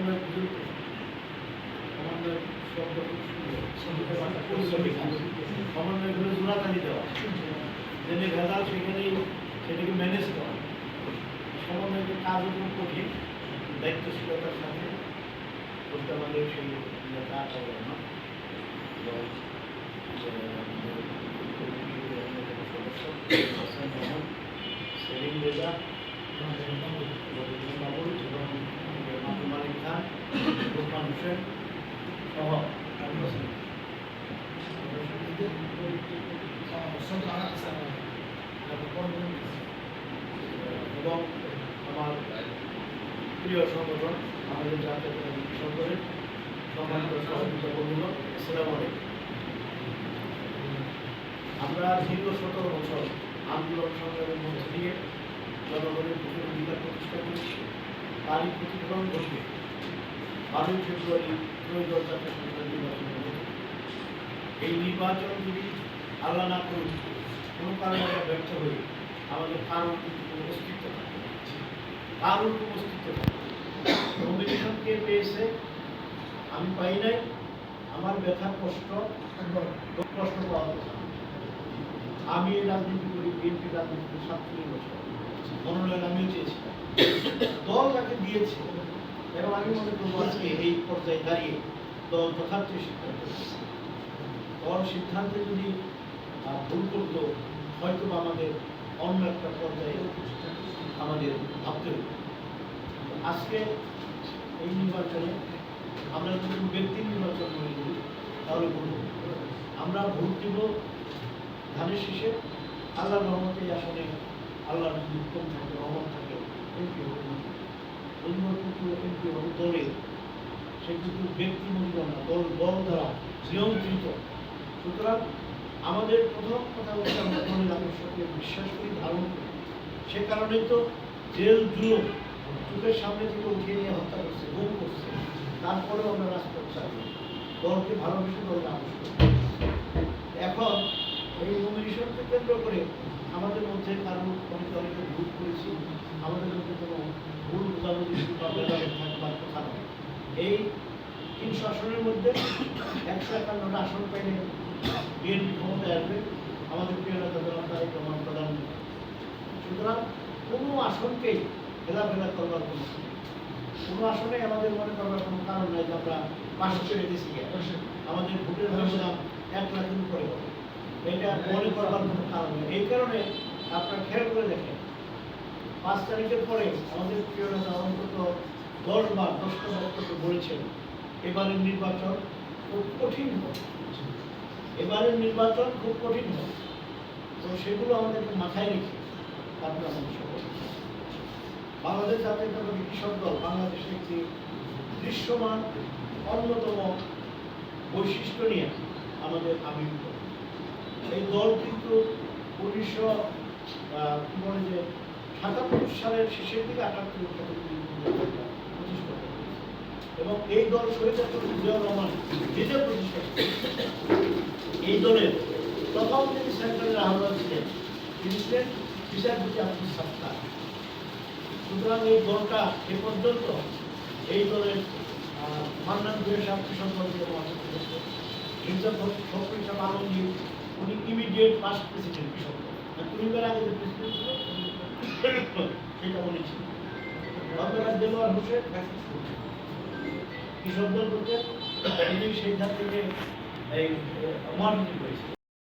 সমন্বয় বুঝুন সমন্বয় সমন্বয় করে জোড়াতালি দেওয়া যেখানে ভেজাল সেখানেই সেটাকে ম্যানেজ করা সমন্বয়ের কাজ খুব কঠিন দায়িত্বশীলতার সাথে করতে আমাদের সেই না। এবং সেলিম রেজা হোসেন সহ এবং আমার প্রিয় সংগঠন আমাদের জাতীয় সংগঠনের সম্মানিত আমরা দীর্ঘ সতেরো বছর আন্দোলন সংগ্রামের মধ্যে দিয়ে জনগণের বুকের অধিকার প্রতিষ্ঠা করেছি। তারই প্রতিফলন ঘটবে। বারোই ফেব্রুয়ারি ত্রয়োদশ জাতীয় সংসদ নির্বাচন। এই নির্বাচন যদি আল্লাহ না করুন কোনো কারণে আমরা ব্যর্থ হই আমাদের কারোর কিন্তু কোনো অস্তিত্ব না। কোনো অস্তিত্ব পেয়েছে, আমি পাই নাই আমার ব্যথার কষ্ট কষ্ট না। আমি এই রাজনীতি করি, বিএনপি রাজনীতি সাতচল্লিশ বছর মনোনয়ন আমিও চেয়েছিলাম দল তাকে দিয়েছে এবং আমি মনে করব আজকে এই পর্যায়ে দাঁড়িয়ে দল যথার্থ সিদ্ধান্ত। দল সিদ্ধান্তে যদি ভুল করতো হয়তো আমাদের অন্য একটা পর্যায়ে আমাদের ভাবতে আজকে এই নির্বাচনে আমরা যদি কোনো ব্যক্তি নির্বাচন করি, তাহলে ভুল আমরা ভোট দিব ধানের শীষে আল্লাহ রহমতে এই আসনে আল্লাহ যদি থাকে রহমত থাকে। হবে এমপি সে কিন্তু ব্যক্তি মূল্য না, দল দল দ্বারা নিয়ন্ত্রিত। সুতরাং আমাদের প্রথম কথা হচ্ছে আমরা দলের আদর্শকে বিশ্বাস করি, ধারণ করি। সে কারণেই তো জেল জুলুম চোখের সামনে থেকে উঠিয়ে নিয়ে হত্যা করছে, গুম করছে। তারপরেও আমরা রাজপথ চাই দলকে ভালোবেসে দলকে আদর্শ এখন এই নমিনেশনকে কেন্দ্র করে আমাদের মধ্যে কারও অনেকে অনেকে ভুল করেছি, আমাদের এই তিনশো আসনের মধ্যে একশো একান্নটা আসন পেলে বিএনপি ক্ষমতায় আসবে। আমাদের প্রিয় নেতা জনাব তারেক রহমান সুতরাং কোনো আসনকেই ভেদাভেদা করবার কোনো কোনো আসনে আমাদের মনে করবার কোনো কারণ নাই যে আমরা পাঁচশো ছেড়ে দিয়েছি আমাদের ভোটের ব্যবধান এক লাখের হবে। এটা মনে করবার কোনো কারণ নেই। এই কারণে আপনারা খেয়াল করে দেখেন পাঁচ তারিখের পরে আমাদের প্রিয় নেতা অন্তত দশবার, দশটা বক্তব্য বলেছেন। এবারের নির্বাচন খুব কঠিন হবে। এবারের নির্বাচন খুব কঠিন হবে। তো সেগুলো আমাদেরকে মাথায় রেখে তারপরে আমাদের সফল হতে হবে। বাংলাদেশ কৃষক দল বাংলাদেশের একটি দৃশ্যমান, অন্যতম বৈশিষ্ট্য নিয়ে আমাদের আবির্ভূত এই দল কিন্তু উনিশশো কি বলে যে সাতাত্তর সালের শেষের দিকে আটাত্তর এবং এই দল শহীদ জিয়াউর এই দলের প্রথম যিনি সেন্ট্রালের আহ্বান ছিলেন, তিনি ছিলেন বিচারপতি আব্দুল সাত্তার। সুতরাং এই দলটা এ পর্যন্ত এই দলের মান্নান আলমগীর উনি ইমিডিয়েট পাস্ট প্রেসিডেন্ট। আর আগে প্রেসিডেন্ট ছিল সেটা বলেছি। ডক্টর দেলোয়ার হোসেন কৃষক দল করতে সেই ধার থেকে এই মহানীতি করেছে